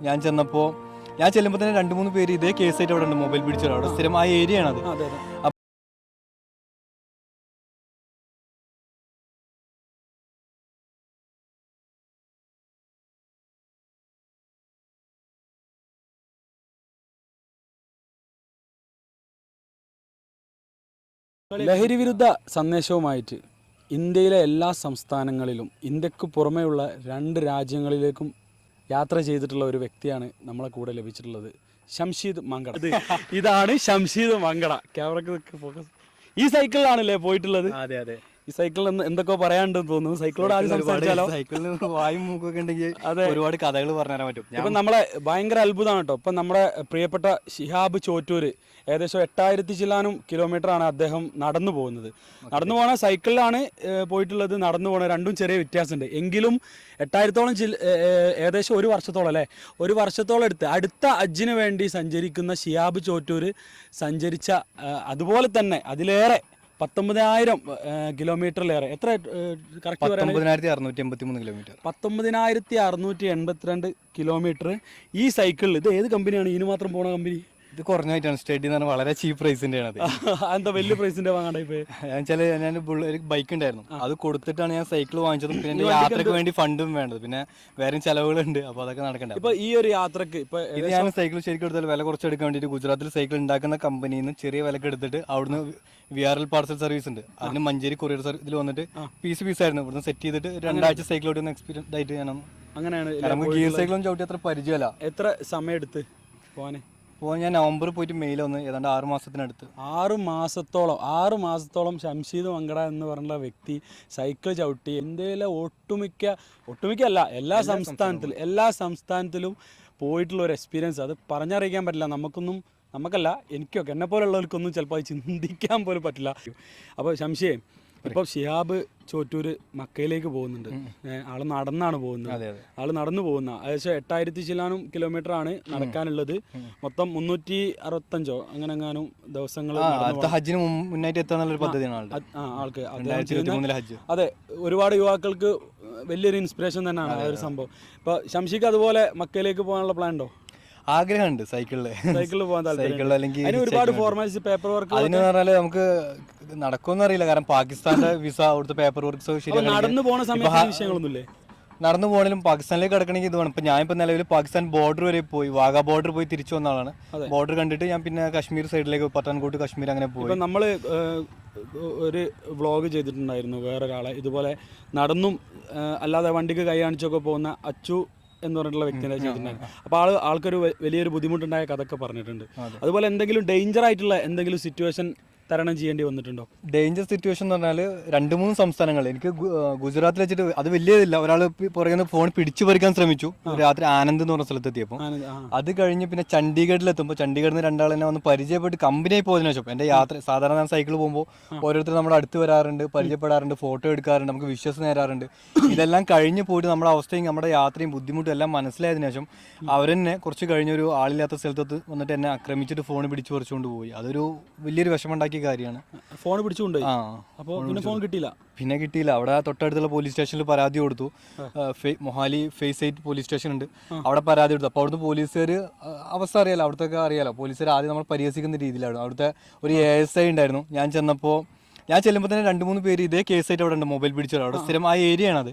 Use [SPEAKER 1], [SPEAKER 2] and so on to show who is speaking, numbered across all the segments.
[SPEAKER 1] ഞാൻ ചെന്നപ്പോൾ ഞാൻ ചെല്ലുമ്പോൾ തന്നെ രണ്ട് മൂന്ന് പേര് ഇതേ കേസായിട്ട് അവിടെ ഉണ്ട് മൊബൈൽ പിടിച്ചത് അവിടെ സ്ഥിരമായ ഏരിയ ആണത്
[SPEAKER 2] അതെ അതെ. ലഹരി വിരുദ്ധ സന്ദേശവുമായിട്ട് ഇന്ത്യയിലെ എല്ലാ സംസ്ഥാനങ്ങളിലും ഇന്ത്യയ്ക്ക് പുറമെയുള്ള രണ്ട് രാജ്യങ്ങളിലേക്കും യാത്ര ചെയ്തിട്ടുള്ള ഒരു വ്യക്തിയാണ് നമ്മളെ കൂടെ ലഭിച്ചിട്ടുള്ളത്. ശംഷീദ് മങ്കട. ഇത് ഇതാണ് ശംഷീദ് മങ്കട. ക്യാമറക്ക് ഫോക്കസ് ഈ സൈക്കിളിലാണല്ലേ പോയിട്ടുള്ളത്?
[SPEAKER 1] അതെ അതെ.
[SPEAKER 2] ഈ സൈക്കിൾ എന്തൊക്കെ പറയാണ്ടെന്ന് തോന്നുന്നു. സൈക്കിളോട് ആദ്യം സംസാരിച്ചാലോ?
[SPEAKER 1] സൈക്കിളിന് വായും മൂക്കൊക്കെ ഉണ്ടെങ്കിൽ
[SPEAKER 2] അതെ.
[SPEAKER 1] ഒരുപാട് കഥകൾ പറഞ്ഞുതരാൻ പറ്റും.
[SPEAKER 2] ഇപ്പം നമ്മളെ ഭയങ്കര അത്ഭുതമാണ് കേട്ടോ. ഇപ്പം നമ്മുടെ പ്രിയപ്പെട്ട ഷിഹാബ് ചോറ്റൂര് ഏകദേശം എട്ടായിരത്തി ചില്ലാനും കിലോമീറ്റർ ആണ് അദ്ദേഹം നടന്നു പോകുന്നത്. നടന്നു പോകണ സൈക്കിളിലാണ് പോയിട്ടുള്ളത് നടന്നു പോകണ രണ്ടും ചെറിയ വ്യത്യാസമുണ്ട്. എങ്കിലും എട്ടായിരത്തോളം ചിൽ ഏഹ്, ഏകദേശം ഒരു വർഷത്തോളം അല്ലേ? ഒരു വർഷത്തോളം എടുത്ത് അടുത്ത അജ്ജിന് വേണ്ടി സഞ്ചരിക്കുന്ന ഷിയാബ് ചോറ്റൂര് സഞ്ചരിച്ച അതുപോലെ തന്നെ അതിലേറെ പത്തൊമ്പതിനായിരം കിലോമീറ്ററിലേറെ. എത്ര കറക്റ്റ്
[SPEAKER 1] പത്തൊമ്പതിനായിരത്തി അറുന്നൂറ്റി എൺപത്തി മൂന്ന് കിലോമീറ്റർ.
[SPEAKER 2] പത്തൊമ്പതിനായിരത്തി അറുന്നൂറ്റി എൺപത്തിരണ്ട് കിലോമീറ്റർ. ഈ സൈക്കിളിൽ ഇത് ഏത് കമ്പനിയാണ് ഇതിന് മാത്രം പോണ കമ്പനി
[SPEAKER 1] ഇത് കുറഞ്ഞായിട്ടാണ് സ്റ്റഡി എന്ന് പറഞ്ഞാൽ വളരെ ചീപ്പ് പ്രൈസിന്റെ ആണ്
[SPEAKER 2] എന്താ വലിയ പ്രൈസിന്റെ വാങ്ങാണ്ടായി പോയി?
[SPEAKER 1] ഞാൻ ചില ഞാൻ ഒരു ബൈക്ക് ഉണ്ടായിരുന്നു. അത് കൊടുത്തിട്ടാണ് ഞാൻ സൈക്കിൾ വാങ്ങിച്ചതും പിന്നെ എന്റെ യാത്രയ്ക്ക് വേണ്ടി ഫണ്ടും വേണ്ടത്. പിന്നെ വേറെ ചെലവുകളുണ്ട്. അപ്പൊ അതൊക്കെ നടക്കണ്ട.
[SPEAKER 2] ഇപ്പൊ ഈ ഒരു യാത്രയ്ക്ക് ഇപ്പൊ
[SPEAKER 1] ഇത് ഞാൻ സൈക്കിൾ ശരിക്കും എടുത്താൽ വില കുറച്ച് എടുക്കാൻ വേണ്ടിയിട്ട് ഗുജറാത്തിൽ സൈക്കിൾ ഉണ്ടാക്കുന്ന കമ്പനിയിൽ നിന്ന് ചെറിയ വിലക്ക് എടുത്തിട്ട് അവിടുന്ന് V R L parcel service ഉണ്ട്. അതിന് മഞ്ചേരി കൊറിയർ ഇതിൽ വന്നിട്ട് പീസ് പീസ് ആയിരുന്നു. ഇവിടുന്ന് സെറ്റ് ചെയ്തിട്ട് രണ്ടാഴ്ച സൈക്കിൾ ഓടുന്ന എക്സ്പീരിയൻസ് ആയിട്ട് ഞാൻ
[SPEAKER 2] അങ്ങനെയാണ്
[SPEAKER 1] ഗിയർ സൈക്കിളും ചവിട്ടി അത്ര പരിചയമല്ല.
[SPEAKER 2] എത്ര സമയം എടുത്ത് പോവാന്?
[SPEAKER 1] അപ്പോൾ ഞാൻ നവംബറിൽ പോയിട്ട് മെയിൽ വന്ന് ഏതാണ്ട് ആറ് മാസത്തിനടുത്ത്.
[SPEAKER 2] ആറ് മാസത്തോളം ആറ് മാസത്തോളം ശംഷീദ് മങ്കട എന്ന് പറഞ്ഞ വ്യക്തി സൈക്കിൾ ചവിട്ടി. ഇന്ത്യയിലെ ഒട്ടുമിക്ക ഒട്ടുമിക്ക അല്ല എല്ലാ സംസ്ഥാനത്തിലും എല്ലാ സംസ്ഥാനത്തിലും പോയിട്ടുള്ള ഒരു എക്സ്പീരിയൻസ് അത് പറഞ്ഞറിയിക്കാൻ പറ്റില്ല. നമുക്കൊന്നും നമുക്കല്ല എനിക്കൊക്കെ എന്നെ പോലുള്ളവർക്കൊന്നും ചിലപ്പോൾ അത് ചിന്തിക്കാൻ പോലും പറ്റില്ല. അപ്പോൾ ശംശയെ ഇപ്പോൾ ഷിഹാബ് ചോറ്റൂര് മക്കയിലേക്ക് പോകുന്നുണ്ട്. ആൾ നടന്നാണ് പോകുന്നത്. ആൾ നടന്നു പോകുന്ന ഏകദേശം എട്ടായിരത്തി ചില്ലാനും കിലോമീറ്റർ ആണ് നടക്കാനുള്ളത്. മൊത്തം മുന്നൂറ്റി അറുപത്തഞ്ചോ അങ്ങനെ എങ്ങാനും ദിവസങ്ങൾ
[SPEAKER 1] ഹജ്ജിന് മുൻ- മുന്നായിട്ട് എത്താന്നുള്ളൊരു പദ്ധതിയാണ്
[SPEAKER 2] ആൾക്ക്. അതെ ഒരുപാട് യുവാക്കൾക്ക് വലിയൊരു ഇൻസ്പിറേഷൻ തന്നെയാണ് ആ ഒരു സംഭവം. ഇപ്പൊ ശംഷിക്ക് അതുപോലെ മക്കയിലേക്ക് പോകാനുള്ള പ്ലാൻ ഉണ്ടോ?
[SPEAKER 1] ആഗ്രഹമുണ്ട് സൈക്കിളിൽ.
[SPEAKER 2] സൈക്കിളിൽ പോകാൻ
[SPEAKER 1] സൈക്കിളിൽ അല്ലെങ്കിൽ
[SPEAKER 2] അതിന് ഒരുപാട് ഫോർമാലിറ്റി പേപ്പർ വർക്ക്
[SPEAKER 1] അതിന് പറഞ്ഞാൽ നമുക്ക് നടക്കുമെന്ന് അറിയില്ല. കാരണം പാകിസ്ഥാന്റെ വിസ അവിടുത്തെ പേപ്പർ വർക്ക്സ് ശരിയാണ്
[SPEAKER 2] നടന്നു പോണ സമയത്ത് വിഷയങ്ങളൊന്നുമില്ലേ?
[SPEAKER 1] നടന്നു പോകണമെങ്കിലും പാകിസ്ഥാനിലേക്ക് കിടക്കണമെങ്കിൽ ഇത് വേണം. ഇപ്പൊ ഞാൻ ഇപ്പൊ നിലവിൽ പാകിസ്ഥാൻ ബോർഡർ വരെ പോയി. വാഗ ബോർഡർ പോയി തിരിച്ചു വന്ന ആളാണ്. ബോർഡർ കണ്ടിട്ട് ഞാൻ പിന്നെ കാശ്മീർ സൈഡിലേക്ക് പത്താൻകോട്ട് കാശ്മീർ അങ്ങനെ പോയി.
[SPEAKER 2] നമ്മൾ നമ്മൾ ഒരു വ്ളോഗ് ചെയ്തിട്ടുണ്ടായിരുന്നു. വേറൊരാളെ. ഇതുപോലെ നടന്നും അല്ലാതെ വണ്ടിക്ക് കൈ കാണിച്ചൊക്കെ പോകുന്ന അച്ചു എന്ന് പറഞ്ഞിട്ടുള്ള വ്യക്തിനെ ചെയ്തിട്ടുണ്ടായിരുന്നു അപ്പോൾ ആൾ ആൾക്കൊരു വലിയൊരു ബുദ്ധിമുട്ടുണ്ടായ കഥയൊക്കെ പറഞ്ഞിട്ടുണ്ട്. അതുപോലെ എന്തെങ്കിലും ഡേഞ്ചർ ആയിട്ടുള്ള എന്തെങ്കിലും സിറ്റുവേഷൻ തരണം ചെയ്യേണ്ടി വന്നിട്ടുണ്ടോ?
[SPEAKER 1] ഡേഞ്ചർ സിറ്റുവേഷൻ എന്ന് പറഞ്ഞാൽ രണ്ട് മൂന്ന് സംസ്ഥാനങ്ങൾ എനിക്ക് ഗുജറാത്തിൽ വെച്ചിട്ട് അത് വലിയതില്ല. ഒരാൾ പുറകെ ഫോൺ പിടിച്ചു പറിക്കാൻ ശ്രമിച്ചു. രാത്രി ആനന്ദ് എന്ന് പറഞ്ഞ
[SPEAKER 2] ആ.
[SPEAKER 1] അത് കഴിഞ്ഞ് പിന്നെ ചണ്ഡീഗഡിൽ എത്തുമ്പോൾ ചണ്ഡീഗഡിൽ നിന്ന് രണ്ടാൾ എന്നെ വന്ന് പരിചയപ്പെട്ട് കമ്പനിയായി പോയതിനു ശേഷം. എന്റെ യാത്ര സാധാരണ ഞാൻ സൈക്കിൾ പോകുമ്പോൾ ഓരോരുത്തർ നമ്മുടെ അടുത്ത് വരാറുണ്ട് പരിചയപ്പെടാറുണ്ട് ഫോട്ടോ എടുക്കാറുണ്ട് നമുക്ക് വിശ്വസ് നേരാറുണ്ട്. ഇതെല്ലാം കഴിഞ്ഞ് പോയിട്ട് നമ്മുടെ അവസ്ഥയും നമ്മുടെ യാത്രയും ബുദ്ധിമുട്ടും എല്ലാം മനസ്സിലായതിനു ശേഷം അവരെന്നെ കുറച്ച് കഴിഞ്ഞൊരു ആളില്ലാത്ത സ്ഥലത്ത് വന്നിട്ട് എന്നെ ആക്രമിച്ചിട്ട് ഫോൺ പിടിച്ചു പറിച്ചുകൊണ്ട് പോയി. അതൊരു വലിയൊരു കാര്യമാണ്.
[SPEAKER 2] ഫോൺ പിടിച്ചുകൊണ്ടുപോയി.
[SPEAKER 1] ആ
[SPEAKER 2] അപ്പോൾ പിന്നെ ഫോൺ കിട്ടിയില്ല.
[SPEAKER 1] പിന്നെ കിട്ടിയില്ല. അവിടെ തൊട്ടടുത്തുള്ള പോലീസ് സ്റ്റേഷനിൽ പരാതി കൊടുത്തു. ആ, Mohali phase eight police station ഉണ്ട്. അവിടെ പരാതി കൊടുത്തു. അപ്പോൾ അവിടുത്തെ പോലീസുകാർ അവസ്ഥ അറിയാലോ? അവിടുത്തെ അറിയാലോ? പോലീസുകാർ ആദ്യം നമ്മൾ പരിഹസിക്കുന്ന രീതിയിലായിരുന്നു. അവിടുത്തെ ഒരു എ എസ് ഐ ഉണ്ടായിരുന്നു. ഞാൻ ചെന്നപ്പോൾ ഞാൻ ചെല്ലുമ്പോൾ തന്നെ രണ്ട് മൂന്ന് പേര് ഇതേ കേസായിട്ട് അവിടെ ഉണ്ട്. മൊബൈൽ പിടിച്ചത് അവിടെ സ്ഥിരമായ ഏരിയ ആണത്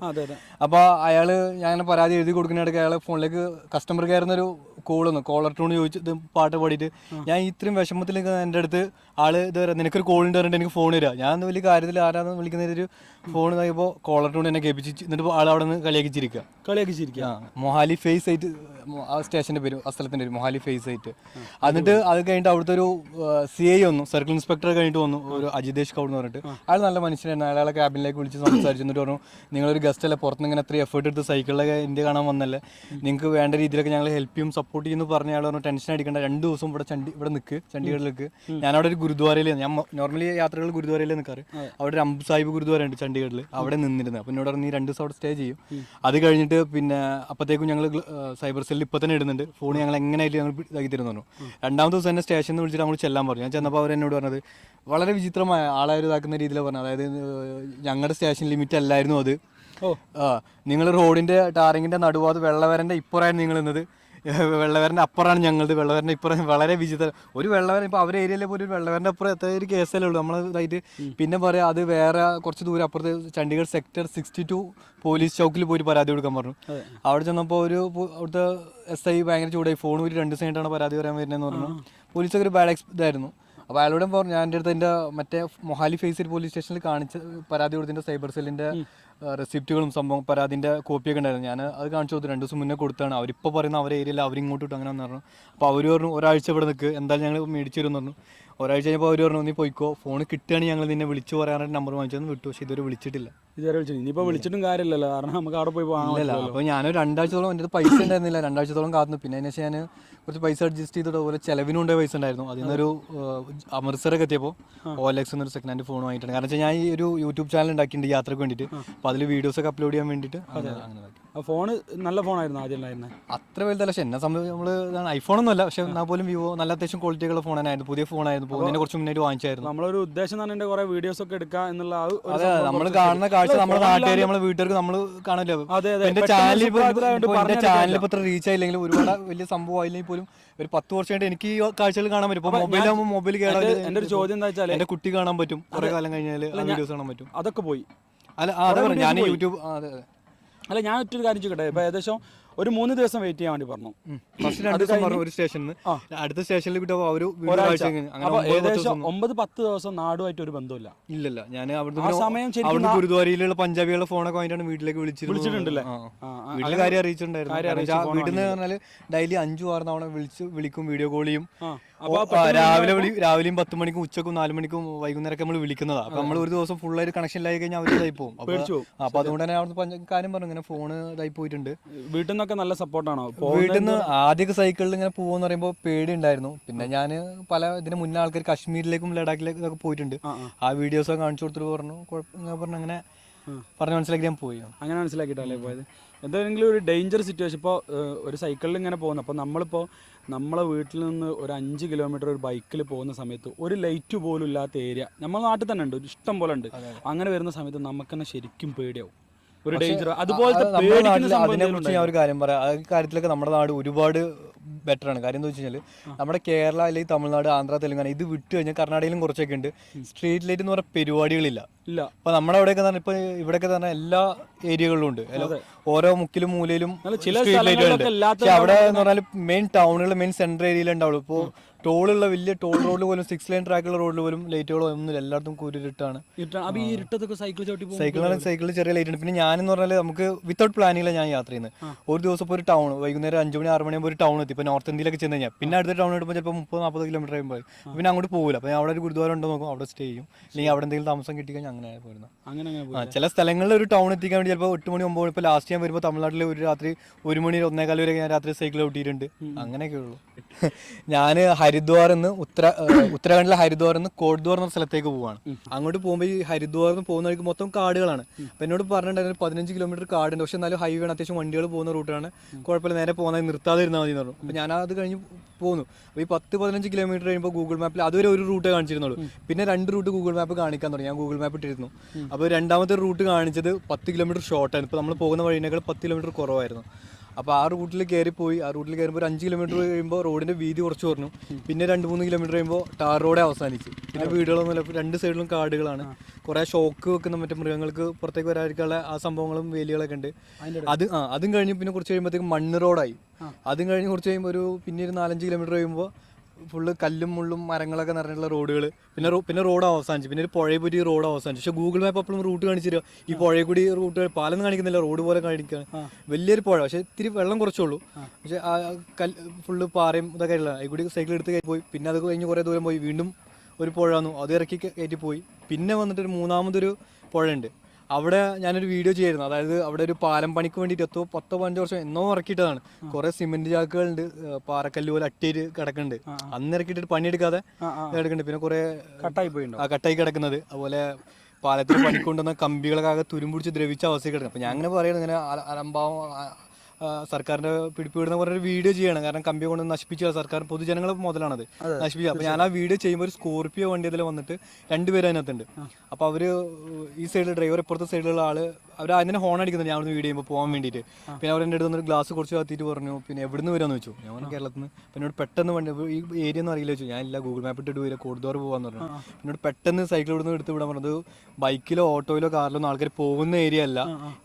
[SPEAKER 1] അപ്പോൾ അയാൾ ഞാൻ പരാതി എഴുതി കൊടുക്കുന്നിടയ്ക്ക് അയാളെ ഫോണിലേക്ക് കസ്റ്റമർ കെയർ എന്നൊരു കോൾ വന്നു. കോളർ ടൂൺ ചോദിച്ചു ഇത് പാട്ട് പാടിയിട്ട്. ഞാൻ ഇത്രയും വിഷമത്തിലേക്ക് എന്റെ അടുത്ത് ആൾ ഇത് പറയാം നിനക്കൊരു കോൾ ഉണ്ട് പറഞ്ഞിട്ട് എനിക്ക് ഫോൺ തരാം ഞാൻ വലിയ കാര്യത്തിൽ ആരാന്ന് വിളിക്കുന്നതിൽ ഒരു ഫോൺ നോക്കിയപ്പോൾ കോളർ ടൂൺ എന്നെ കേൾപ്പിച്ച് എന്നിട്ട് ആൾ അവിടെ നിന്ന് കളിയാക്കിച്ചിരിക്കുക കളിയാക്കിച്ചിരിക്കുക
[SPEAKER 2] കളിയാക്കി ചിരിക്കുക
[SPEAKER 1] ആ മൊഹാലി ഫേസ് ആയിട്ട് ആ സ്റ്റേഷന്റെ പേര് ആ സ്ഥലത്തിന്റെ പേര് മൊഹാലി ഫേസ് ആയിട്ട് എന്നിട്ട് അത് കഴിഞ്ഞിട്ട് അവിടുത്തെ ഒരു സി ഐ വന്നു സർക്കിൾ ഇൻസ്പെക്ടർ കഴിഞ്ഞിട്ട് വന്നു ഒരു അജിതേഷ് കൗഡ് എന്ന് പറഞ്ഞിട്ട്. അയാൾ നല്ല മനുഷ്യനായിരുന്നു. അയാളെ ക്യാബിനിലേക്ക് വിളിച്ച് സംസാരിച്ചു. എന്നിട്ട് പറഞ്ഞു നിങ്ങളൊരു ഗസ്റ്റ് അല്ലേ? പുറത്ത് ഇങ്ങനെ അത്രയും എഫേർട്ട് എടുത്ത് സൈക്കിളിലൊക്കെ ഇന്ത്യ കാണാൻ വന്നല്ലേ? നിങ്ങൾക്ക് വേണ്ട രീതിയിലൊക്കെ ഞങ്ങൾ ഹെൽപ്പ് ചെയ്യും സപ്പോർട്ട് ചെയ്യുന്നു പറഞ്ഞ അയാൾ പറഞ്ഞു ടെൻഷൻ അടിക്കേണ്ട. രണ്ട് ദിവസം ഇവിടെ ചണ്ടി ഇവിടെ നിൽക്ക് ചണ്ഡീഗഡിലേക്ക്. ഞാനവിടെ ഒരു ഗുരുദ്വാരയിൽ ഞാൻ നോർമലി യാത്രകൾ ഗുരുദ്വാരയിൽ നിൽക്കാറ് അവിടെ അംബ് സാഹിബ് ഗുരുദ്വാര ഉണ്ട് ചണ്ഡീഗഡിൽ അവിടെ നിന്നിരുന്നത് അപ്പോൾ എന്നോട് പറഞ്ഞു നീ രണ്ട് ദിവസം അവിടെ സ്റ്റേ ചെയ്യും. അത് കഴിഞ്ഞിട്ട് പിന്നെ അപ്പത്തേക്കും ഞങ്ങൾ സൈബർ സെല്ലിൽ ഇപ്പോൾ തന്നെ ഇടുന്നുണ്ട്. ഫോൺ ഞങ്ങൾ എങ്ങനെയായിട്ട് ഞങ്ങൾ ഇതാക്കി തരുന്നു പറഞ്ഞു. രണ്ടാമത്തെ ദിവസം തന്നെ സ്റ്റേഷനിൽ നിന്ന് വിളിച്ചിട്ട് നമ്മൾ ചെല്ലാൻ പറഞ്ഞു. ഞാൻ ചെന്നപ്പോൾ അവർ എന്നോട് പറഞ്ഞത് വളരെ വിചിത്രമായ ആളായ ഇതാക്കുന്ന രീതിയിൽ പറഞ്ഞു അതായത് ഞങ്ങളുടെ സ്റ്റേഷൻ ലിമിറ്റ് അല്ലായിരുന്നു അത്.
[SPEAKER 2] ഓ.
[SPEAKER 1] ആ നിങ്ങൾ റോഡിന്റെ ടാറിങ്ങിന്റെ നടുവാത് വെള്ളവരന്റെ ഇപ്പുറായിരുന്നു നിങ്ങൾ നിന്നത്? വെള്ളവരന്റെ അപ്പുറമാണ് ഞങ്ങളുടെ. വെള്ളവരന്റെ ഇപ്പുറം വളരെ വിചിത്ര. ഒരു വെള്ളവരൻ ഇപ്പോൾ അവരെ ഏരിയയിൽ പോലും ഒരു വെള്ളവരന്റെ അപ്പുറം എത്ര ഒരു കേസല്ലേ ഉള്ളൂ. നമ്മൾ ഇതായിട്ട് പിന്നെ പറയാം അത് വേറെ കുറച്ച് ദൂരം അപ്പുറത്ത് Chandigarh sector sixty two police ചൗക്കിൽ പോയി പരാതി കൊടുക്കാൻ പറഞ്ഞു. അവിടെ ചെന്നപ്പോൾ ഒരു അവിടുത്തെ എസ് ഐ ഭയങ്കര ചൂടായി. ഫോൺ ഒരു രണ്ട് ദിവസം കഴിഞ്ഞിട്ടാണ് പരാതി പറയാൻ വരുന്നതെന്ന് പറഞ്ഞു. പോലീസൊക്കെ ഒരു ബാഡ് എക്സ് ഇതായിരുന്നു. അപ്പോൾ അയാളോടും പറഞ്ഞു ഞാൻ എന്റെ അടുത്ത് എന്റെ മറ്റേ മൊഹാലി ഫേസിൽ പോലീസ് സ്റ്റേഷനിൽ കാണിച്ച പരാതി കൊടുത്തിന്റെ സൈബർ സെല്ലിന്റെ റെസിപ്റ്റുകളും സംഭവം പരാതിന്റെ കോപ്പിയൊക്കെ ഉണ്ടായിരുന്നു. ഞാൻ അത് കാണിച്ചു കൊടുത്തു. രണ്ട് ദിവസം മുന്നേ കൊടുത്താണ്. അവരിപ്പോൾ പറയുന്ന അവരെ ഏരിയയിൽ അവരിങ്ങോട്ട് ഇട്ടു അങ്ങനെ പറഞ്ഞു. അപ്പോൾ അവർ പറഞ്ഞു ഒരാഴ്ച ഇവിടെ നിൽക്ക് എന്തായാലും ഞങ്ങൾ മേടിച്ചു തരും പറഞ്ഞു. ഒരാഴ്ച കഴിഞ്ഞപ്പോൾ അവർ പറഞ്ഞു നീ പോയിക്കോ. ഫോൺ കിട്ടുകയാണെങ്കിൽ ഞങ്ങൾ നിന്നെ വിളിച്ചു പറയാനായിട്ട് നമ്പർ വാങ്ങിച്ചൊന്നും വിട്ടു. പക്ഷേ ഇതുവരെ വിളിച്ചിട്ടില്ല.
[SPEAKER 2] ഇതുവരെ വിളിച്ചു ഇനിയിപ്പോൾ വിളിച്ചിട്ടും കാര്യമില്ലല്ലോ. കാരണം നമുക്ക് അവിടെ പോയി
[SPEAKER 1] പോകാനില്ല അപ്പോൾ ഞാനൊരു രണ്ടാഴ്ചത്തോളം എന്റെ പൈസ ഉണ്ടായിരുന്നില്ല. രണ്ടാഴ്ചത്തോളം കാത്തുന്നു പിന്നെ അതിന് ശേഷം ഞാൻ കുറച്ച് പൈസ അഡ്ജസ്റ്റ് ചെയ്തിട്ട് അതുപോലെ ചിലവിനും ഉണ്ടായ പൈസ ഉണ്ടായിരുന്നു. അതിൽ നിന്നൊരു അമൃത്സറൊക്കെ എത്തിയപ്പോൾ ഓലക്സ് എന്നൊരു സെക്കൻഡ് ഹാൻഡ് ഫോൺ വാങ്ങിയിട്ടുണ്ട്. കാരണം വെച്ചാൽ ഞാൻ ഈ ഒരു യൂട്യൂബ് ചാനൽ ഉണ്ടാക്കിയിട്ടുണ്ട് യാത്രയ്ക്ക് വേണ്ടിയിട്ട്. അപ്പോൾ അതിൽ വീഡിയോസൊക്കെ അപ്ലോഡ് ചെയ്യാൻ വേണ്ടിയിട്ട് അങ്ങനെ അങ്ങനെ
[SPEAKER 2] ഫോണ് നല്ല ഫോണായിരുന്നു ആദ്യം ഉണ്ടായിരുന്നത്
[SPEAKER 1] അത്ര വലുതല്ല പക്ഷെ എന്നെ സംബന്ധിച്ച് നമ്മൾ ഐഫോണൊന്നും അല്ല പക്ഷെ എന്നാൽ പോലും വിവോ നല്ല അത്യാവശ്യം ക്വാളിറ്റിയുള്ള ഫോൺ തന്നെയായിരുന്നു പുതിയ ഫോണായിരുന്നു പോകുന്നതിനെ കുറച്ച് മുന്നേ വാങ്ങിച്ചായിരുന്നു.
[SPEAKER 2] നമ്മളൊരു ഉദ്ദേശം തന്നെ പറഞ്ഞാൽ കുറേ വീഡിയോസ് ഒക്കെ എടുക്കുക എന്നുള്ള ആ ഒരു
[SPEAKER 1] അതെ
[SPEAKER 2] സംഭവം
[SPEAKER 1] നമ്മൾ
[SPEAKER 2] കുറച്ച്
[SPEAKER 1] കാണുന്ന കാഴ്ച നമ്മുടെ നാട്ടുകാർ നമ്മൾ വീട്ടുകാർക്ക് നമ്മൾ കാണില്ല
[SPEAKER 2] അതെ, അതെ.
[SPEAKER 1] എന്റെ
[SPEAKER 2] പെട്ടെന്ന്
[SPEAKER 1] ചാനൽ
[SPEAKER 2] സുപ്രഭാതത്തിലായോണ്ട്
[SPEAKER 1] എന്റെ
[SPEAKER 2] പറഞ്ഞെടുക്കാൻ
[SPEAKER 1] ചാനൽ ഇപ്പൊ ഇത്ര റീച്ച് ആയില്ലെങ്കിൽ ഒരുപാട് വലിയ സംഭവം ആയില്ലെങ്കിൽ പോലും ഒരു പത്ത് വർഷം ആയിട്ട് എനിക്ക് ഈ കാഴ്ചകൾ കാണാൻ പറ്റും. ഇപ്പൊ മൊബൈൽ ആകുമ്പോൾ മൊബൈൽ കേടാ
[SPEAKER 2] എന്റെ- എന്റെ ഒരു ചോദ്യം എന്താ വെച്ചാൽ
[SPEAKER 1] എന്റെ കുട്ടി കാണാൻ പറ്റും കുറെ കാലം കഴിഞ്ഞാൽ വീഡിയോസ് കാണാൻ പറ്റും.
[SPEAKER 2] അതൊക്കെ പോയി.
[SPEAKER 1] അല്ല ആ, അതെ പറഞ്ഞു ഞാൻ യൂട്യൂബ് ആ, അതെ അതെ.
[SPEAKER 2] അല്ല ഞാൻ ഒറ്റൊരു കാര്യം ചോദിക്കട്ടെ? ഇപ്പൊ ഏകദേശം ഒരു മൂന്ന് ദിവസം വെയിറ്റ് ചെയ്യാൻ വേണ്ടി പറഞ്ഞു.
[SPEAKER 1] ഫസ്റ്റ് രണ്ട് ദിവസം പറഞ്ഞു ഒരു സ്റ്റേഷനിൽ അടുത്ത സ്റ്റേഷനിൽ
[SPEAKER 2] അപ്പൊ ഏകദേശം ഒമ്പത് പത്ത് ദിവസം നാടുമായിട്ട് ഒരു ബന്ധമില്ല.
[SPEAKER 1] ഇല്ലല്ല ഞാൻ
[SPEAKER 2] ആ സമയം
[SPEAKER 1] അവിടുന്ന് ഗുരുദ്വാരയിലുള്ള പഞ്ചാബികളുടെ ഫോണൊക്കെ വാങ്ങിയിട്ടാണ് വീട്ടിലേക്ക്
[SPEAKER 2] വിളിച്ചിട്ടുണ്ടല്ലേ?
[SPEAKER 1] വീട്ടിൽ കാര്യം അറിയിച്ചിട്ടുണ്ടായിരുന്നു. വീട്ടിൽ നിന്ന് പറഞ്ഞാൽ ഡെയിലി അഞ്ചു ആറ് തവണ വിളിച്ച് വിളിക്കും വീഡിയോ കോൾ ചെയ്യും. രാവിലെ വിളി രാവിലെയും പത്ത് മണിക്കും ഉച്ചക്കും നാല് മണിക്കും വൈകുന്നേരമൊക്കെ നമ്മൾ വിളിക്കുന്നതാ. അപ്പൊ നമ്മൾ ഒരു ദിവസം ഫുൾ ആയിട്ട് കണക്ഷൻ ഇല്ലായി കഴിഞ്ഞാൽ അവർ ഇതായി പോകും. അപ്പൊ അതുകൊണ്ട് തന്നെ പഞ്ച- കാര്യം പറഞ്ഞു ഇങ്ങനെ ഫോണ് ഇതായി പോയിട്ടുണ്ട്.
[SPEAKER 2] വീട്ടിൽ നിന്നൊക്കെ നല്ല സപ്പോർട്ടാണോ
[SPEAKER 1] വീട്ടിൽ നിന്ന് ആദ്യമൊക്കെ സൈക്കിളിൽ ഇങ്ങനെ പോകുമെന്ന് പറയുമ്പോൾ പേടി ഉണ്ടായിരുന്നു പിന്നെ ഞാൻ പല ഇതിന് മുന്നേ ആൾക്കാർ കാശ്മീരിലേക്കും ലഡാക്കിലേക്കും ഇതൊക്കെ പോയിട്ടുണ്ട്.
[SPEAKER 2] ആ,
[SPEAKER 1] വീഡിയോസ് ഒക്കെ കാണിച്ചു കൊടുത്തിട്ട് പറഞ്ഞു പറഞ്ഞു അങ്ങനെ പറഞ്ഞു മനസ്സിലാക്കി ഞാൻ പോയി.
[SPEAKER 2] അങ്ങനെ മനസ്സിലാക്കിയിട്ടല്ലേ പോയത്? എന്തെങ്കിലും ഒരു ഡേഞ്ചർ സിറ്റുവേഷൻ ഇപ്പോൾ ഒരു സൈക്കിളിൽ ഇങ്ങനെ പോകുന്നു. അപ്പോൾ നമ്മളിപ്പോൾ നമ്മളെ വീട്ടിൽ നിന്ന് ഒരു അഞ്ച് കിലോമീറ്റർ ഒരു ബൈക്കിൽ പോകുന്ന സമയത്ത് ഒരു ലൈറ്റ് പോലും ഇല്ലാത്ത ഏരിയ നമ്മളെ നാട്ടിൽ തന്നെ ഉണ്ട്. ഇഷ്ടം പോലെ ഉണ്ട്. അങ്ങനെ വരുന്ന സമയത്ത് നമുക്ക് തന്നെ ശരിക്കും പേടിയാവും. ഒരു ഡേഞ്ചർ അതുപോലത്തെ
[SPEAKER 1] അതിനെ കുറിച്ച് ഞാൻ ഒരു കാര്യം പറയാം. ആ കാര്യത്തിലൊക്കെ നമ്മുടെ നാട് ഒരുപാട് ബെറ്റർ ആണ്. കാര്യം എന്താ വെച്ച് കഴിഞ്ഞാൽ നമ്മുടെ കേരള അല്ലെങ്കിൽ തമിഴ്നാട് ആന്ധ്ര തെലുങ്കാന ഇത് വിട്ട് കഴിഞ്ഞാൽ കർണാടകയിലും കുറച്ചൊക്കെ ഉണ്ട് സ്ട്രീറ്റ് ലൈറ്റ് എന്ന് പറഞ്ഞ പരിപാടികളില്ല.
[SPEAKER 2] ഇല്ല.
[SPEAKER 1] അപ്പൊ നമ്മുടെ അവിടെയൊക്കെ തന്നെ ഇപ്പൊ ഇവിടെയൊക്കെ തന്നെ എല്ലാ ഏരിയകളിലും ഉണ്ട്. ഓരോ മുക്കിലും മൂലയിലും സ്ട്രീറ്റ്
[SPEAKER 2] സ്ഥലങ്ങളിലൊക്കെ
[SPEAKER 1] ഉണ്ട്. പക്ഷെ അവിടെ എന്ന് പറഞ്ഞാൽ മെയിൻ ടൗണുകൾ മെയിൻ സെൻട്രൽ ഏരിയയിലുണ്ടാവുള്ളൂ ഇപ്പോ ഇപ്പോൾ ടോളുള്ള വലിയ ടോൾ റോഡിൽ പോലും സിക്സ് ലൈൻ ട്രാക്കുള്ള റോഡിൽ പോലും ലൈറ്റുകളോ ഒന്നും എല്ലായിടത്തും കുരുട്ടാണ്
[SPEAKER 2] അപ്പോൾ ഈ ഇരുട്ടത്തൊക്കെ സൈക്കിൾ ചവിട്ടി പോകും
[SPEAKER 1] സൈക്കിളിന് സൈക്കിളിൽ ചെറിയ ലൈറ്റ് ഉണ്ട്. പിന്നെ ഞാനെന്ന് പറഞ്ഞാൽ നമുക്ക് വിത്തൗട്ട് പ്ലാനിങ്ങിലാണ് ഞാൻ യാത്ര ചെയ്യുന്നത്. ഒരു ദിവസം ഇപ്പോൾ ഒരു ടൗൺ വൈകുന്നേരം അഞ്ച് മണി ആറ് മണിയാകുമ്പോൾ ഒരു ടൗൺ എത്തി. ഇപ്പോൾ നോർത്ത് ഇന്ത്യയിലൊക്കെ ചെന്ന് കഴിഞ്ഞാൽ പിന്നെ അടുത്ത ടൗൺ എടുക്കുമ്പോൾ ചിലപ്പോൾ മുപ്പത് നാൽപ്പത് കിലോമീറ്റർ ആകുമ്പോൾ പിന്നെ അങ്ങോട്ട് പോകില്ല അപ്പോൾ ഞാൻ അവിടെ ഒരു ഗുരുദ്വാരം ഉണ്ടോ നോക്കും. അവിടെ സ്റ്റേ ചെയ്യും. അല്ലെങ്കിൽ അവിടെ എന്തെങ്കിലും താമസം കിട്ടിക്കഴിഞ്ഞാൽ അങ്ങനെ പോയിരുന്നു
[SPEAKER 2] അങ്ങനെ
[SPEAKER 1] ചില സ്ഥലങ്ങളിൽ ഒരു ടൗൺ എത്തിക്കാൻ വേണ്ടി ചിലപ്പോൾ എട്ട് മണി ഒമ്പത് ഇപ്പോൾ ലാസ്റ്റ് ഞാൻ വരുമ്പോൾ തമിഴ്നാട്ടിൽ ഒരു രാത്രി ഒരു മണി ഒന്നേകാൽ വരെ ഞാൻ രാത്രി സൈക്കിൾ ഓട്ടിയിട്ടുണ്ട് അങ്ങനെയൊക്കെ ഉള്ളൂ. ഞാൻ ഹരിദ്വാർ നിന്ന് ഉത്തര ഉത്തരാഖണ്ഡിലെ ഹരിദ്വാർ നിന്ന് കോട്ദ്വാർ എന്ന സ്ഥലത്തേക്ക് പോവാണ്. അങ്ങോട്ട് പോകുമ്പോൾ ഈ ഹരിദ്വാർ നിന്ന് പോകുന്ന വഴിക്ക് മൊത്തം കാടുകളാണ്. അപ്പം എന്നോട് പറഞ്ഞിട്ടുണ്ടായിരുന്നു പതിനഞ്ച് കിലോമീറ്റർ കാടുണ്ട്. പക്ഷെ എന്നാലും ഹൈവേ ആണ്. അത്യാവശ്യം വണ്ടികൾ പോകുന്ന റൂട്ടാണ് കുഴപ്പമില്ല നേരെ പോകുന്നത് നിർത്താതെ ഇരുന്നാൽ മതി എന്ന് പറഞ്ഞു. അപ്പം ഞാൻ അത് കഴിഞ്ഞ് പോകുന്നു അപ്പോൾ ഈ പത്ത് പതിനഞ്ച് കിലോമീറ്റർ കഴിയുമ്പോൾ ഗൂഗിൾ മാപ്പിൽ അതുവരെ ഒരു റൂട്ടേ കാണിച്ചിരുന്നുള്ളൂ. പിന്നെ രണ്ട് റൂട്ട് ഗൂഗിൾ മാപ്പ് കാണിക്കാൻ തുടങ്ങി. ഞാൻ ഗൂഗിൾ മാപ്പ് ഇട്ടിരുന്നു. അപ്പോൾ രണ്ടാമത്തെ റൂട്ട് കാണിച്ചത് പത്ത് കിലോമീറ്റർ ഷോർട്ടായിരുന്നു ഇപ്പോൾ നമ്മൾ പോകുന്ന വഴിനേക്കാൾ പത്ത് കിലോമീറ്റർ കുറവായിരുന്നു. അപ്പോൾ ആ റൂട്ടിൽ കയറിപ്പോയി ആ റൂട്ടിൽ കയറുമ്പോൾ ഒരു അഞ്ച് കിലോമീറ്റർ കഴിയുമ്പോൾ റോഡിന്റെ വീതി കുറച്ച് കുറഞ്ഞു. പിന്നെ രണ്ട് മൂന്ന് കിലോമീറ്റർ കഴിയുമ്പോൾ ടാർ റോഡ് അവസാനിച്ചു. പിന്നെ വീടുകളൊന്നുമില്ല രണ്ട് സൈഡിലും കാടുകളാണ്. കുറേ ഷോക്ക് വെക്കുന്ന മറ്റു മൃഗങ്ങൾക്ക് പുറത്തേക്ക് വരാതിരിക്കാനുള്ള ആ സംഭവങ്ങളും വേലികളൊക്കെ ഉണ്ട്. അത് ആ അതും കഴിഞ്ഞ് പിന്നെ കുറച്ച് കഴിയുമ്പോഴത്തേക്കും മണ്ണ് റോഡായി. അതും കഴിഞ്ഞ് കുറച്ച് കഴിയുമ്പോൾ ഒരു പിന്നെ ഒരു നാലഞ്ച് കിലോമീറ്റർ കഴിയുമ്പോൾ ഫുള്ള് കല്ലും മുള്ളും മരങ്ങളൊക്കെ നിറഞ്ഞിട്ടുള്ള റോഡുകൾ പിന്നെ പിന്നെ റോഡ് അവസാനിച്ചു. പിന്നെ ഒരു പുഴയെ പറ്റി റോഡ് അവസാനിച്ചു. പക്ഷെ ഗൂഗിൾ മാപ്പ് എപ്പോഴും റൂട്ട് കാണിച്ചു തരിക ഈ പുഴയെ കൂടി റൂട്ട് പാലം കാണിക്കുന്നില്ല. റോഡ് പോലെ കാണിക്കുകയാണ് വലിയൊരു പുഴ. പക്ഷെ ഇത്തിരി വെള്ളം കുറച്ചുള്ളൂ. പക്ഷെ ആ കല്ല് ഫുള്ള് പാറയും ഇതൊക്കെ ഉള്ള അതിൽ കൂടി സൈക്കിൾ എടുത്ത് കയറ്റി പോയി. പിന്നെ അത് കഴിഞ്ഞ് കുറേ ദൂരം പോയി. വീണ്ടും ഒരു പുഴ വന്നു. അത് ഇറക്കി കയറ്റി പോയി. പിന്നെ വന്നിട്ട് ഒരു മൂന്നാമതൊരു പുഴയുണ്ട്. അവിടെ ഞാനൊരു വീഡിയോ ചെയ്യായിരുന്നു അതായത് അവിടെ ഒരു പാലം പണിക്ക് വേണ്ടിയിട്ട് എത്തോ പത്തോ പതിനഞ്ചോ വർഷം എന്നോ ഇറക്കിയിട്ടതാണ്. കുറെ സിമെന്റ് ചാക്കുകളുണ്ട് പാറക്കല്ല് പോലെ അട്ടിയിട്ട് കിടക്കുന്നുണ്ട്. അന്ന് ഇറക്കിയിട്ട് പണിയെടുക്കാതെ. കിടക്കുന്നുണ്ട്. പിന്നെ കുറെ
[SPEAKER 2] കട്ടായി പോയിട്ടുണ്ട്
[SPEAKER 1] ആ കട്ടായി കിടക്കുന്നത്. അതുപോലെ പാലത്തിൽ പണിക്കൊണ്ടുവന്ന കമ്പികളൊക്കെ ആകെ തുരുമ്പിടിച്ച് ദ്രവിച്ച അവസ്ഥയിൽ കിടക്കുന്നത് അപ്പൊ ഞാൻ അങ്ങനെ പറയുന്നത് ഇങ്ങനെ അലമ്പാവം സർക്കാരിന്റെ പിടിപ്പിടുന്ന ഒരു വീഡിയോ ചെയ്യണം. കാരണം കമ്പി കൊണ്ട് നശിപ്പിച്ച സർക്കാർ പൊതുജനങ്ങളെ മുതലാണത്. നശിപ്പിക്കുക അപ്പൊ ഞാൻ ആ വീഡിയോ ചെയ്യുമ്പോൾ ഒരു സ്കോർപ്പിയോ വണ്ടി അതിൽ വന്നിട്ട് രണ്ടുപേരും അതിനകത്തുണ്ട്. അപ്പൊ അവർ ഈ സൈഡിൽ ഡ്രൈവർ ഇപ്പുറത്തെ സൈഡിലുള്ള ആൾ അവർ അതിനെ ഹോൺ അടിക്കുന്നുണ്ട് ഞാൻ അവിടുന്ന് വീഡിയോ ചെയ്യുമ്പോൾ പോകാൻ വേണ്ടിയിട്ട്. പിന്നെ അവർ എന്റെ അടുത്ത് നിന്ന് ഗ്ലാസ് കുറച്ച് കത്തിയിട്ട് പറഞ്ഞു പിന്നെ എവിടുന്ന് വരാന്ന് വെച്ചു ഞാൻ പറഞ്ഞു കേരളത്തിൽ നിന്ന് പിന്നെ എന്നോട് പെട്ടെന്ന് വണ്ടി ഈ ഏരിയ ഒന്നും അറിയില്ല വെച്ചു ഞാൻ ഇല്ല ഗൂഗിൾ മാപ്പ് ഇട്ടിട്ട് വരിക കോടത്തോറ് പോകാന്ന് പറഞ്ഞു. എന്നോട് പെട്ടെന്ന് സൈക്കിൾ ഇവിടുന്ന് എടുത്ത് വിടാൻ പറഞ്ഞത് ബൈക്കിലോ ഓട്ടോയിലോ കാറിലോ ഒന്നും ആൾക്കാർ പോകുന്ന ഏരിയ അല്ല.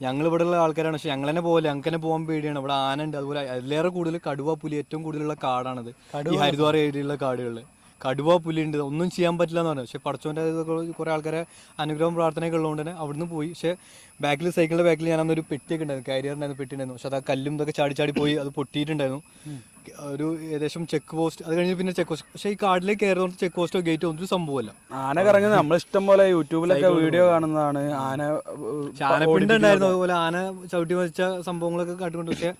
[SPEAKER 1] ഞങ്ങൾ ഇവിടെ ഉള്ള ആൾക്കാരാണ്. പക്ഷെ ഞങ്ങൾ തന്നെ പോകില്ല ഞങ്ങൾക്ക് തന്നെ പോകാൻ പേടിയാണ്. ഇവിടെ ആന ഉണ്ട് അതുപോലെ അതിലേറെ കൂടുതൽ കടുവ പുലി ഏറ്റവും കൂടുതലുള്ള കാടാണത്. ഈ ഹരിദ്വാർ ഏരിയയിലുള്ള കാടുകളിൽ കടുവ പുലി ഉണ്ട് ഒന്നും ചെയ്യാൻ പറ്റില്ല എന്ന് പറഞ്ഞു. പക്ഷെ പടച്ചോന്റെ കുറേ ആൾക്കാരെ അനുഗ്രഹം പ്രാർത്ഥനയൊക്കെ ഉള്ളതുകൊണ്ട് തന്നെ അവിടുന്ന് പോയി. പക്ഷേ ബാക്കിൽ സൈക്കിളിന്റെ ബാക്കിൽ ഞാൻ അന്നൊരു പെട്ടിയൊക്കെ ഉണ്ടായിരുന്നു. കാരിയർ ഉണ്ടായിരുന്നു പെട്ടി ഉണ്ടായിരുന്നു പക്ഷെ അത് ആ കല്ലും ഇതൊക്കെ ചാടി ചാടി പോയി. അത് പൊട്ടിയിട്ടുണ്ടായിരുന്നു. ഒരു ഏകദേശം ചെക്ക് പോസ്റ്റ് അത് കഴിഞ്ഞ് പിന്നെ ചെക്ക് പോസ്റ്റ് പക്ഷേ ഈ കാർഡിലേക്ക് കയറുന്ന ചെക്ക് പോസ്റ്റോ ഗേറ്റോ ഒന്നും സംഭവമല്ല.
[SPEAKER 2] ആന കറങ്ങുന്നത് നമ്മൾ ഇഷ്ടം പോലെ യൂട്യൂബിലൊക്കെ വീഡിയോ കാണുന്നതാണ്. ആന ഏഹ്,
[SPEAKER 1] ഉണ്ടായിരുന്നു അതുപോലെ ആന ചവിട്ടി മരിച്ച സംഭവങ്ങളൊക്കെ കാട്ടിക്കൊണ്ട്. പക്ഷേ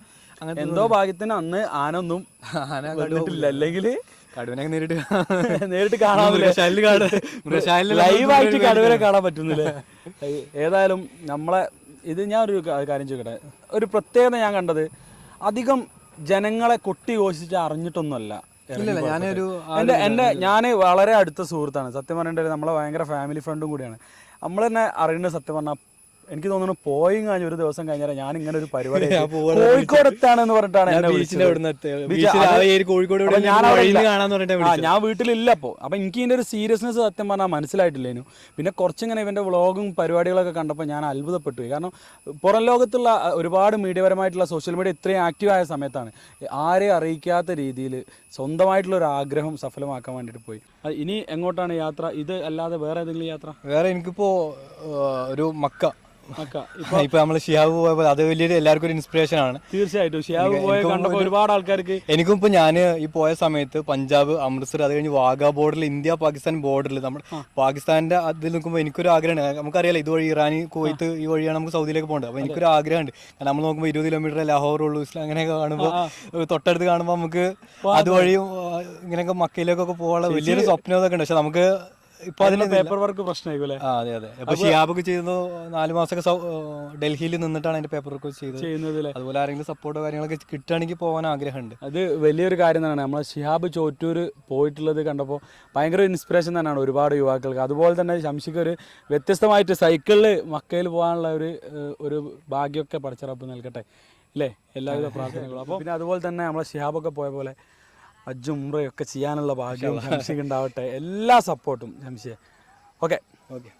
[SPEAKER 2] എന്തോ ഭാഗ്യത്തിന് അന്ന് ആന ഒന്നും
[SPEAKER 1] ആന
[SPEAKER 2] കണ്ടിട്ടില്ല അല്ലെങ്കിൽ
[SPEAKER 1] കടുവനെ നേരിട്ട്
[SPEAKER 2] നേരിട്ട് കാണാമില്ല?
[SPEAKER 1] മൃഗശാലയിൽ കാണാ.
[SPEAKER 2] ലൈവായിട്ട് കടുവനെ കാണാൻ പറ്റുന്നില്ല? ഏതായാലും നമ്മളെ ഇത് ഞാൻ ഒരു കാര്യം ചോദിക്കട്ടെ. ഒരു പ്രത്യേകത ഞാൻ കണ്ടത് അധികം ജനങ്ങളെ കൊട്ടി ഘോഷിച്ച് അറിഞ്ഞിട്ടൊന്നുമല്ല
[SPEAKER 1] ഞാനൊരു
[SPEAKER 2] എന്റെ എന്റെ ഞാൻ വളരെ അടുത്ത സുഹൃത്താണ്. സത്യം പറഞ്ഞിട്ട് നമ്മളെ ഭയങ്കര ഫാമിലി ഫ്രണ്ടും കൂടിയാണ്. നമ്മൾ തന്നെ അറിയുന്നത് സത്യം പറഞ്ഞാൽ എനിക്ക് തോന്നുന്നു പോയി കഴിഞ്ഞ ഒരു ദിവസം കഴിഞ്ഞാൽ ഞാൻ ഇങ്ങനെ ഒരു പരിപാടി കോഴിക്കോട് എത്താണെന്ന് പറഞ്ഞിട്ടാണ് ഞാൻ വീട്ടിലില്ല അപ്പോ. അപ്പൊ എനിക്ക് ഇതിന്റെ ഒരു സീരിയസ്നെസ് സത്യം പറഞ്ഞാൽ മനസ്സിലായിട്ടില്ലേനു. പിന്നെ കുറച്ചിങ്ങനെ ഇവന്റെ വ്ളോഗും പരിപാടികളൊക്കെ കണ്ടപ്പോൾ ഞാൻ അത്ഭുതപ്പെട്ടു കാരണം പുറം ലോകത്തുള്ള ഒരുപാട് മീഡിയപരമായിട്ടുള്ള സോഷ്യൽ മീഡിയ ഇത്രയും ആക്റ്റീവായ സമയത്താണ് ആരെ അറിയിക്കാത്ത രീതിയിൽ സ്വന്തമായിട്ടുള്ള ഒരു ആഗ്രഹം സഫലമാക്കാൻ വേണ്ടിയിട്ട് പോയി. ഇനി എങ്ങോട്ടാണ് യാത്ര? ഇത് അല്ലാതെ വേറെ ഏതെങ്കിലും യാത്ര?
[SPEAKER 1] വേറെ എനിക്കിപ്പോ ഒരു മക്ക. ഇപ്പൊ നമ്മൾ ഷിയാബ് പോയപ്പോൾ അത് വലിയൊരു എല്ലാവർക്കും ഒരു ഇൻസ്പിറേഷൻ ആണ്.
[SPEAKER 2] തീർച്ചയായിട്ടും. ഷിയാബ് പോയ കണ്ടപ്പോൾ ഒരുപാട് ആൾക്കാർക്ക്
[SPEAKER 1] എനിക്കും ഇപ്പൊ ഞാൻ ഈ പോയ സമയത്ത് പഞ്ചാബ് അമൃത്സർ അത് കഴിഞ്ഞ് വാഗ ബോർഡറിൽ ഇന്ത്യ പാകിസ്ഥാൻ ബോർഡറിൽ നമ്മൾ പാകിസ്ഥാന്റെ അതിൽ നിൽക്കുമ്പോൾ എനിക്കൊരു ആഗ്രഹമാണ് നമുക്കറിയാലോ ഇതുവഴി ഇറാനി കുവൈത്ത് ഈ വഴിയാണ് നമുക്ക് സൗദിയിലേക്ക് പോകേണ്ടത്. അപ്പൊ എനിക്കൊരു ആഗ്രഹമുണ്ട് കാരണം നമ്മൾ നോക്കുമ്പോൾ ഇരുപത് കിലോമീറ്റർ ലാഹോർ ഉള്ളൂ ഇസ്ലാം അങ്ങനെയൊക്കെ കാണുമ്പോൾ തൊട്ടടുത്ത് കാണുമ്പോൾ നമുക്ക് അതുവഴിയും ആ, ഇങ്ങനെയൊക്കെ മക്കയിലേക്കൊക്കെ പോകാനുള്ള വലിയൊരു സ്വപ്നം ഇതൊക്കെ ഉണ്ട്. പക്ഷെ നമുക്ക് ഇപ്പൊ അതിന്
[SPEAKER 2] പേപ്പർ വർക്ക് പ്രശ്നമായിരിക്കും
[SPEAKER 1] അതെ അതെ. അപ്പൊ ഷിയാബൊക്കെ ചെയ്യുന്നു നാല് മാസമൊക്കെ ഡൽഹിയിൽ നിന്നിട്ടാണ് അതിന്റെ പേപ്പർ വർക്ക് ചെയ്തത്.
[SPEAKER 2] ചെയ്യുന്നതിൽ
[SPEAKER 1] അതുപോലെ ആരെങ്കിലും സപ്പോർട്ടോ കാര്യങ്ങളൊക്കെ കിട്ടുകയാണെങ്കിൽ പോകാൻ ആഗ്രഹമുണ്ട്.
[SPEAKER 2] അത് വലിയൊരു കാര്യം തന്നെയാണ്. നമ്മളെ ഷിഹാബ് ചോറ്റൂർ പോയിട്ടുള്ളത് കണ്ടപ്പോൾ ഭയങ്കര ഇൻസ്പിറേഷൻ തന്നെയാണ് ഒരുപാട് യുവാക്കൾക്ക്. അതുപോലെ തന്നെ ശംശിക്ക് ഒരു വ്യത്യസ്തമായിട്ട് സൈക്കിളിൽ മക്കയിൽ പോകാനുള്ള ഒരു ഒരു ഭാഗ്യമൊക്കെ പഠിച്ചറപ്പ് നൽകട്ടെ. അല്ലേ എല്ലാവിധ പ്രാർത്ഥനകളും. അപ്പോൾ പിന്നെ അതുപോലെ തന്നെ നമ്മളെ ഷിഹാബൊക്കെ പോയ പോലെ അജ്ജും ഉമ്രയും ഒക്കെ ചെയ്യാനുള്ള ഭാഗ്യം ഉണ്ടാവട്ടെ. എല്ലാ സപ്പോർട്ടും ശംശിയെ ഓക്കെ
[SPEAKER 1] ഓക്കെ